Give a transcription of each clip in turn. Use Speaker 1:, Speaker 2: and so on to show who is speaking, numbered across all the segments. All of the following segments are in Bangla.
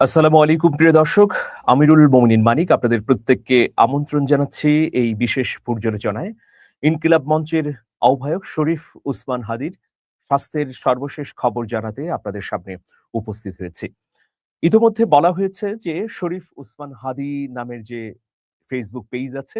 Speaker 1: আসসালামু আলাইকুম, প্রিয় দর্শক। আমিরুল মোমিনিন মানিক আপনাদের প্রত্যেককে আমন্ত্রণ জানাচ্ছি এই বিশেষ পর্যালোচনায়। ইনকিলাব মঞ্চের আহ্বায়ক শরীফ উসমান হাদির স্বাস্থ্যের সর্বশেষ খবর জানাতে আপনাদের সামনে উপস্থিত হয়েছে। ইতোমধ্যে বলা হয়েছে যে, শরীফ উসমান হাদি নামের যে ফেসবুক পেজ আছে,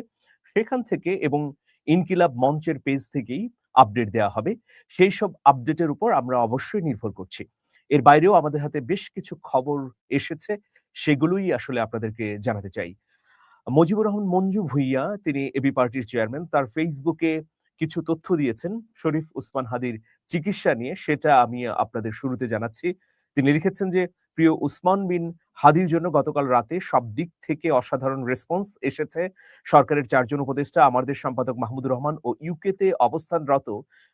Speaker 1: সেখান থেকে এবং ইনকিলাব মঞ্চের পেজ থেকেই আপডেট দেওয়া হবে। সেই সব আপডেটের উপর আমরা অবশ্যই নির্ভর করছি। এর বাইরেও আমাদের হাতে বেশ কিছু খবর এসেছে, সেগুলোই আসলে আপনাদেরকে জানাতে চাই। মজিবুর রহমান মঞ্জু ভুইয়া, তিনি এবি পার্টির চেয়ারম্যান তার ফেসবুকে কিছু তথ্য দিয়েছেন, শরীফ উসমান হাদির চিকিৎসা নিয়ে, সেটা আমি আপনাদের শুরুতে জানাচ্ছি। তিনি লিখেছেন যে, প্রিয় উসমান বিন হাদির জন্য গতকাল রাতে সব দিক থেকে অসাধারণ রেসপন্স এসেছে। সরকারের চারজন উপদেষ্টা, আমাদের সম্পাদক মাহমুদুর রহমান ও ইউকেতে অবস্থানরত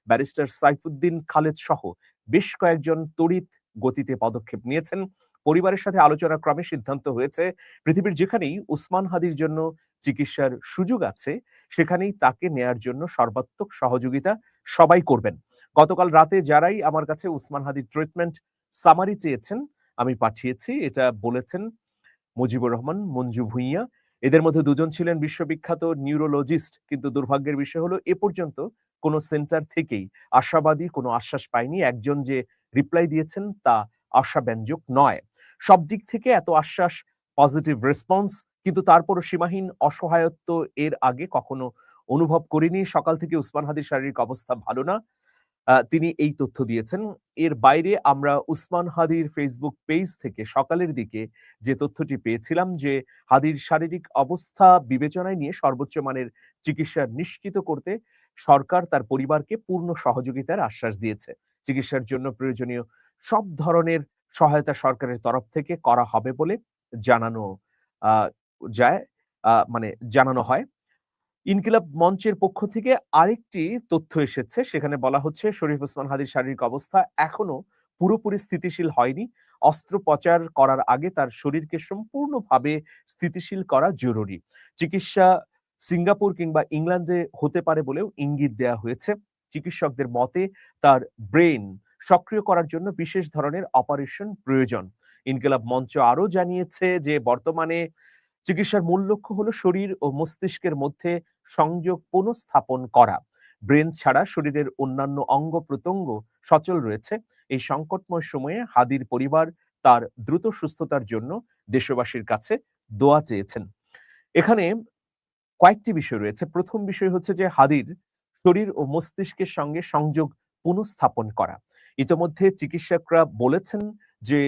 Speaker 1: ব্যারিস্টার সাইফুদ্দিন খালেদ সহ বেশ কয়েকজন তড়িৎ গতিতে পদক্ষেপ নিয়েছেন। পরিবারের সাথে আলোচনা ক্রমে সিদ্ধান্ত হয়েছে, পৃথিবীর যেখানেই উসমান হাদির জন্য চিকিৎসার সুযোগ আছে, সেখানেই তাকে নেয়ার জন্য সর্বাত্মক সহযোগিতা সবাই করবেন। গতকাল রাতে যারাই আমার কাছে উসমান হাদির ট্রিটমেন্ট সামারি চেয়েছেন, আমি পাঠিয়েছি, এটা বলেছেন মুজিবুর রহমান, মঞ্জু ভুইয়া। এদের মধ্যে দুজন ছিলেন বিশ্ববিখ্যাত নিউরোলজিস্ট কিন্তু দুর্ভাগ্যের বিষয় হলো, এ পর্যন্ত কোনো সেন্টার থেকেই আশাবাদী, কোনো আশ্বাস পায়নি একজন যে রিপ্লাই দিয়েছেন তা আশাব্যঞ্জক নয়। সব দিক থেকে এত আশ্বাস পজিটিভ রেসপন্স কিন্তু তারপরও সীমাহীন অসহায়ত্ব এর আগে কখনো অনুভব করিনি। সকাল থেকে উসমান হাদির শারীরিক অবস্থা ভালো না। তিনি এই তথ্য দিয়েছেন। এর বাইরে আমরা উসমান হাদির ফেসবুক পেজ থেকে সকালের দিকে যে তথ্যটি পেয়েছিলাম যে হাদির শারীরিক অবস্থা বিবেচনায় নিয়ে সর্বোচ্চ মানের চিকিৎসা নিশ্চিত করতে সরকার তার পরিবারকে পূর্ণ সহযোগিতার আশ্বাস দিয়েছে। চিকিৎসার জন্য প্রয়োজনীয় সব ধরনের সহায়তা সরকারের তরফ থেকে করা হবে বলে জানানো যায় মানে জানানো হয়। ইনকিলাব মঞ্চের পক্ষ থেকে আরেকটি তথ্য এসেছে, সেখানে বলা হচ্ছে, শরীফ ওসমান হাদির শারীরিক অবস্থা এখনও পুরোপুরি স্থিতিশীল হয়নি। অস্ত্রোপচার করার আগে তার শরীরকে সম্পূর্ণভাবে স্থিতিশীল করা জরুরি। চিকিৎসা সিঙ্গাপুর কিংবা ইংল্যান্ডে হতে পারে বলেও ইঙ্গিত দেয়া হয়েছে। চিকিৎসকদের মতে, তার ব্রেন সক্রিয় করার জন্য বিশেষ ধরনের অপারেশন প্রয়োজন। ইনকিলাব মঞ্চ আরও জানিয়েছে যে, বর্তমানে চিকিৎসার মূল লক্ষ্য হলো শরীর ও মস্তিষ্কের মধ্যে সংযোগ পুনঃস্থাপন করা। ব্রেন ছাড়া শরীরের অন্যান্য অঙ্গ প্রত্যঙ্গ সচল রয়েছে। এই সংকটময় সময়ে হাদির পরিবার তার দ্রুত সুস্থতার জন্য দেশবাসীর কাছে দোয়া চেয়েছেন। এখানে কয়েকটি বিষয় রয়েছে। প্রথম বিষয় হচ্ছে যে, হাদির শরীর ও মস্তিষ্কের সঙ্গে সংযোগ পুনঃস্থাপন করা। ইতোমধ্যে চিকিৎসকরা বলেছেন যে,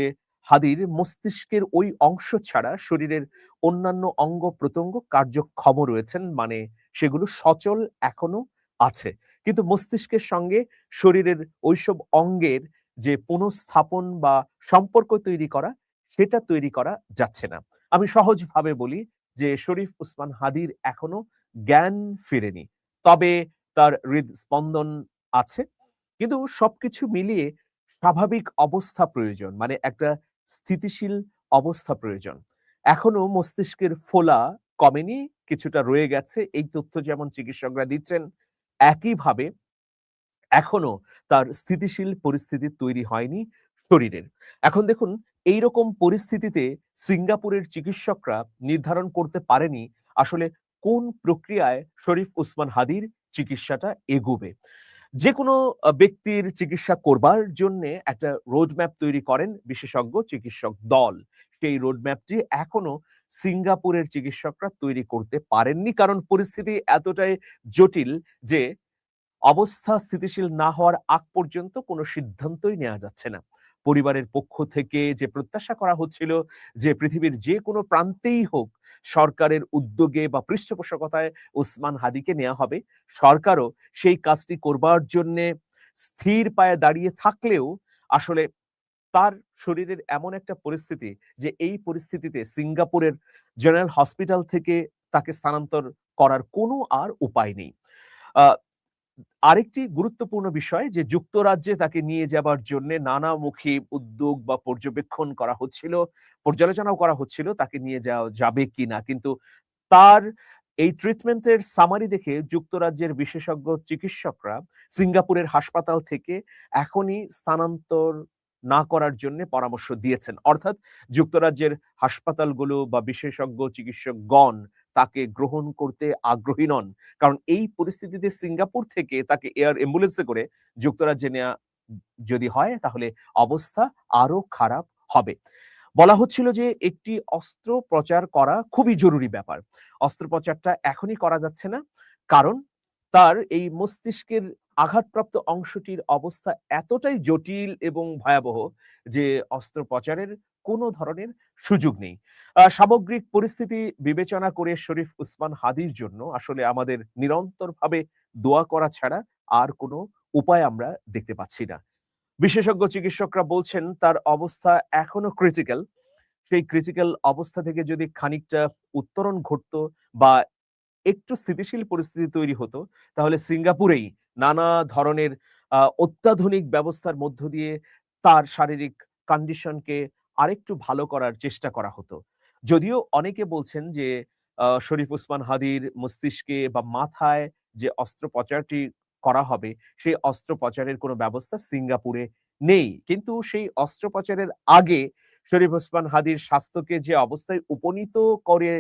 Speaker 1: হাদির মস্তিষ্কের ওই অংশ ছাড়া শরীরের অন্যান্য অঙ্গ প্রত্যঙ্গ কার্যক্ষম রয়েছেন মানে সেগুলো সচল এখনও আছে। কিন্তু মস্তিষ্কের সঙ্গে শরীরের ওইসব অঙ্গের যে পুনঃস্থাপন বা সম্পর্ক তৈরি করা, সেটা তৈরি করা যাচ্ছে না। আমি সহজভাবে বলি যে, শরীফ উসমান হাদির এখনও জ্ঞান ফিরেনি। তবে তার হৃদস্পন্দন আছে। কিন্তু সবকিছু মিলিয়ে স্বাভাবিক অবস্থা প্রয়োজন মানে একটা স্থিতিশীল অবস্থা প্রয়োজন। এখনও মস্তিষ্কের ফোলা কমেনি, কিছুটা রয়ে গেছে। এই তথ্য যেমন চিকিৎসকরা দিচ্ছেন, একইভাবে এখনও তার স্থিতিশীল পরিস্থিতি তৈরি হয়নি শরীরের। এখন দেখুন এই রকম পরিস্থিতিতে সিঙ্গাপুরের চিকিৎসকরা নির্ধারণ করতে পারেনি আসলে কোন প্রক্রিয়ায় শরীফ উসমান হাদির চিকিৎসাটা এগোবে। যে কোনো ব্যক্তির চিকিৎসা করবার জন্য একটা রোডম্যাপ তৈরি করেন বিশেষজ্ঞ চিকিৎসক দল। সেই রোডম্যাপটি এখনও সিঙ্গাপুরের চিকিৎসকরা তৈরি করতে পারেননি কারণ পরিস্থিতি এতটাই জটিল যে অবস্থা স্থিতিশীল না হওয়ার আগ পর্যন্ত কোনো সিদ্ধান্তই নেওয়া যাচ্ছে না। পরিবারের পক্ষ থেকে যে প্রত্যাশা করা হচ্ছিল যে পৃথিবীর যে কোনো প্রান্তেই হোক সরকারের উদ্যোগে বা পৃষ্ঠপোষকতায় উসমান হাদিকে নেওয়া হবে। সরকারও সেই কাজটি করবার জন্য স্থির পায়ে দাঁড়িয়ে থাকলেও আসলে তার শরীরের এমন একটা পরিস্থিতি যে এই পরিস্থিতিতে সিঙ্গাপুরের জেনারেল হসপিটাল থেকে তাকে স্থানান্তর করার কোনো আর উপায় নেই। আরেকটি গুরুত্বপূর্ণ বিষয় যে যুক্তরাজ্যে তাকে নিয়ে যাবার জন্য নানামুখী উদ্যোগ বা পর্যবেক্ষণ করা হচ্ছিল, পর্যালোচনাও করা হচ্ছিল তাকে নিয়ে যাওয়া যাবে কিনা। কিন্তু তার এই ট্রিটমেন্টের সামারি দেখে যুক্তরাজ্যের বিশেষজ্ঞ চিকিৎসকরা সিঙ্গাপুরের হাসপাতাল থেকে এখনই স্থানান্তর না করার জন্য পরামর্শ দিয়েছেন। অর্থাৎ যুক্তরাজ্যের হাসপাতালগুলো বা বিশেষজ্ঞ চিকিৎসকগণ তাকে গ্রহণ করতে আগ্রহী নন। কারণ এই পরিস্থিতিতে সিঙ্গাপুর থেকে তাকে এয়ার অ্যাম্বুলেন্সে করে যুক্তরাজ্যে নেওয়া যদি হয়, তাহলে অবস্থা আরও খারাপ হবে। বলা হচ্ছিল যে একটি অস্ত্র প্রচার করা খুবই জরুরি ব্যাপার। অস্ত্রোপচারটা এখনই করা যাচ্ছে না। কারণ তার এই মস্তিষ্কের আঘাতপ্রাপ্ত অংশটির অবস্থা এতটাই জটিল এবং ভয়াবহ যে অস্ত্রোপচারের কোনো ধরনের সুযোগ নেই। সামগ্রিক পরিস্থিতি বিবেচনা করে শরীফ উসমান হাদির জন্য আসলে আমাদের নিরন্তরভাবে দোয়া করা ছাড়া আর কোনো উপায় আমরা দেখতে পাচ্ছি না। বিশেষজ্ঞ চিকিৎসকরা বলছেন, তার অবস্থা এখনও ক্রিটিক্যাল সেই ক্রিটিক্যাল অবস্থা থেকে যদি খানিকটা উত্তরণ ঘটতো বা একটু স্থিতিশীল পরিস্থিতি তৈরি হতো, তাহলে সিঙ্গাপুরেই নানা ধরনের অত্যাধুনিক ব্যবস্থার মধ্য দিয়ে তার শারীরিক কন্ডিশনকে আরেকটু ভালো করার চেষ্টা করা হতো। যদিও অনেকে বলছেন যে শরীফ উসমান হাদির মস্তিষ্কে বা মাথায় যে অস্ত্রোপচারটি করা হবে, সেই অস্ত্রোপচারের কোনো ব্যবস্থা সিঙ্গাপুরে নেই। কিন্তু সেই অস্ত্রোপচারের আগে শরীফ ওসমান হাদির স্বাস্থ্যকে যে অবস্থায় উপনীত করে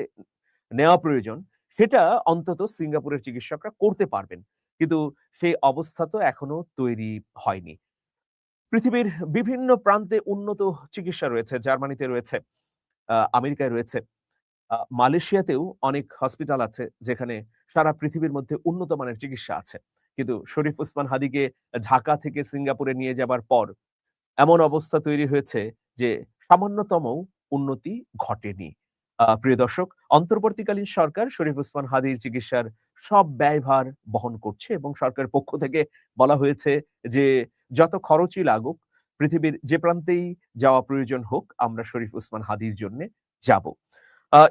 Speaker 1: নেওয়া প্রয়োজন, সেটা অন্তত সিঙ্গাপুরের চিকিৎসকরা করতে পারবেন। কিন্তু সেই অবস্থা তো এখনও তৈরি হয়নি। পৃথিবীর বিভিন্ন প্রান্তে উন্নত চিকিৎসা রয়েছে, জার্মানিতে রয়েছে আমেরিকায় রয়েছে মালয়েশিয়াতেও অনেক হসপিটাল আছে যেখানে সারা পৃথিবীর মধ্যে উন্নত মানের চিকিৎসা আছে। কিন্তু শরীফ উসমান হাদিকে ঢাকা থেকে সিঙ্গাপুরে নিয়ে যাবার পর এমন অবস্থা তৈরি হয়েছে যে সামান্যতম উন্নতি ঘটেনি। প্রিয় দর্শক, অন্তর্বর্তীকালীন সরকার শরীফ উসমান হাদির চিকিৎসার সব ব্যয়ভার বহন করছে এবং সরকারের পক্ষ থেকে বলা হয়েছে যে যত খরচই লাগুক, পৃথিবীর যে প্রান্তেই যাওয়া প্রয়োজন হোক, আমরা শরীফ উসমান হাদির জন্য যাব।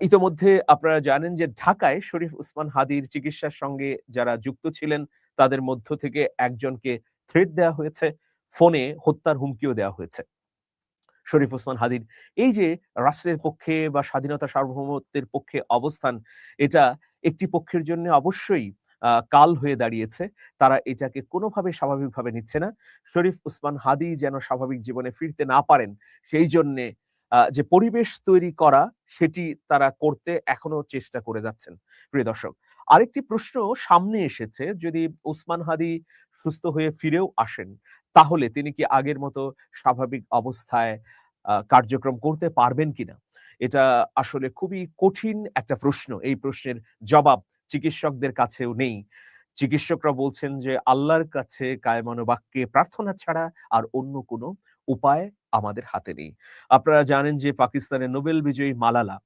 Speaker 1: ইতোমধ্যে আপনারা জানেন যে ঢাকায় শরীফ উসমান হাদির চিকিৎসার সঙ্গে যারা যুক্ত ছিলেন, তাদের মধ্য থেকে একজনকে থ্রেট দেওয়া হয়েছে, ফোনে হত্যার হুমকিও দেওয়া হয়েছে। শরীফ ওসমান হাদির এই যে রাষ্ট্রের পক্ষে বা স্বাধীনতা সার্বভৌমত্বের পক্ষে অবস্থান, এটা একটি পক্ষের জন্য অবশ্যই কাল হয়ে দাঁড়িয়েছে। তারা এটাকে কোনোভাবে স্বাভাবিকভাবে নিচ্ছে না। শরীফ উসমান হাদি যেন স্বাভাবিক জীবনে ফিরতে না পারেন, সেই জন্যে যে পরিবেশ তৈরি করা, সেটি তারা করতে এখনও চেষ্টা করে যাচ্ছেন। প্রিয় দর্শক, আরেকটি প্রশ্ন সামনে এসেছে, যদি উসমান হাদি সুস্থ হয়ে ফিরেও আসেন, তাহলে তিনি কি আগের মতো স্বাভাবিক অবস্থায় কার্যক্রম করতে পারবেন কিনা? এটা আসলে খুবই কঠিন একটা প্রশ্ন, এই প্রশ্নের জবাব চিকিৎসকদের কাছেও নেই। চিকিৎসকরা বলছেন যে, আল্লাহর কাছে কায়মানো বাক্যে প্রার্থনা ছাড়া আর অন্য কোনো উপায় আমাদের হাতে নেই। আপনারা জানেন যে, পাকিস্তানের নোবেল বিজয়ী মালালা,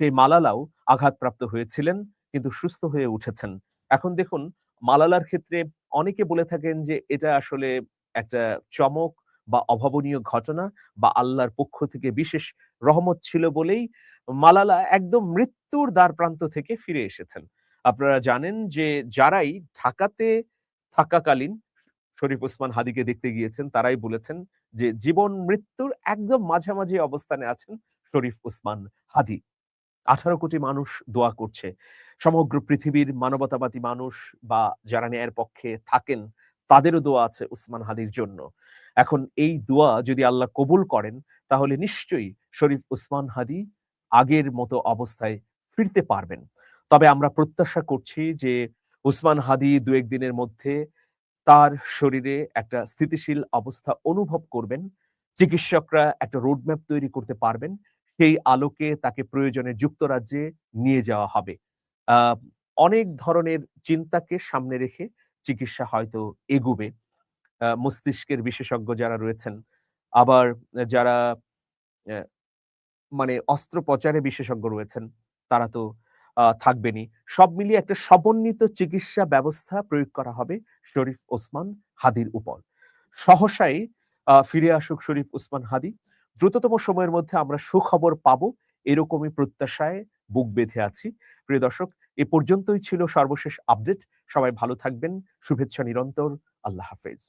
Speaker 1: সেই মালালাও আঘাতপ্রাপ্ত হয়েছিলেন, কিন্তু সুস্থ হয়ে উঠেছেন। এখন দেখুন, মালালার ক্ষেত্রে অনেকে বলে থাকেন যে, এটা আসলে একটা চমক বা অভাবনীয় ঘটনা বা আল্লাহর পক্ষ থেকে বিশেষ রহমত ছিল বলেই মালালা একদম মৃত্যুর দ্বার প্রান্ত থেকে ফিরে এসেছেন। আপনারা জানেন যে, যারাই ঢাকাতে থাকাকালীন শরীফ ওসমান হাদিকে দেখতে গিয়েছেন, তারাই বলেছেন যে, জীবন মৃত্যুর একদম মাঝামাঝি অবস্থানে আছেন শরীফ ওসমান হাদি। আঠারো কোটি মানুষ দোয়া করছে। সমগ্র পৃথিবীর মানবতাবাদী মানুষ বা যারা ন্যায়ের পক্ষে থাকেন, তাদেরও দোয়া আছে উসমান হাদির জন্য। এখন এই দোয়া যদি আল্লাহ কবুল করেন, তাহলে নিশ্চয়ই শরীফ উসমান হাদি আগের মতো অবস্থায় ফিরতে পারবেন। তবে আমরা প্রত্যাশা করছি যে উসমান হাদি দু একদিনের মধ্যে তার শরীরে একটা স্থিতিশীল অবস্থা অনুভব করবেন। চিকিৎসকরা একটা রোডম্যাপ তৈরি করতে পারবেন। সেই আলোকে তাকে প্রয়োজনে যুক্তরাজ্যে নিয়ে যাওয়া হবে। অনেক ধরনের চিন্তাকে সামনে রেখে চিকিৎসা হয়তো এগুবে। মস্তিষ্কের বিশেষজ্ঞ যারা রয়েছেন, আবার যারা মানে অস্ত্রোপচারে বিশেষজ্ঞ রয়েছেন, তারা তো আহ, থাকবেনই। সব মিলিয়ে একটা সমন্বিত চিকিৎসা ব্যবস্থা প্রয়োগ করা হবে শরীফ ওসমান হাদির উপর। সহসাই ফিরে আসুক শরীফ ওসমান হাদি। দ্রুততম সময়ের মধ্যে আমরা সুখবর পাবো এরকমই প্রত্যাশায় বুক বেঁধে আছি। প্রিয় দর্শক এ পর্যন্তই ছিল সর্বশেষ আপডেট। সবাই ভালো থাকবেন শুভেচ্ছা নিরন্তর। আল্লাহ হাফেজ।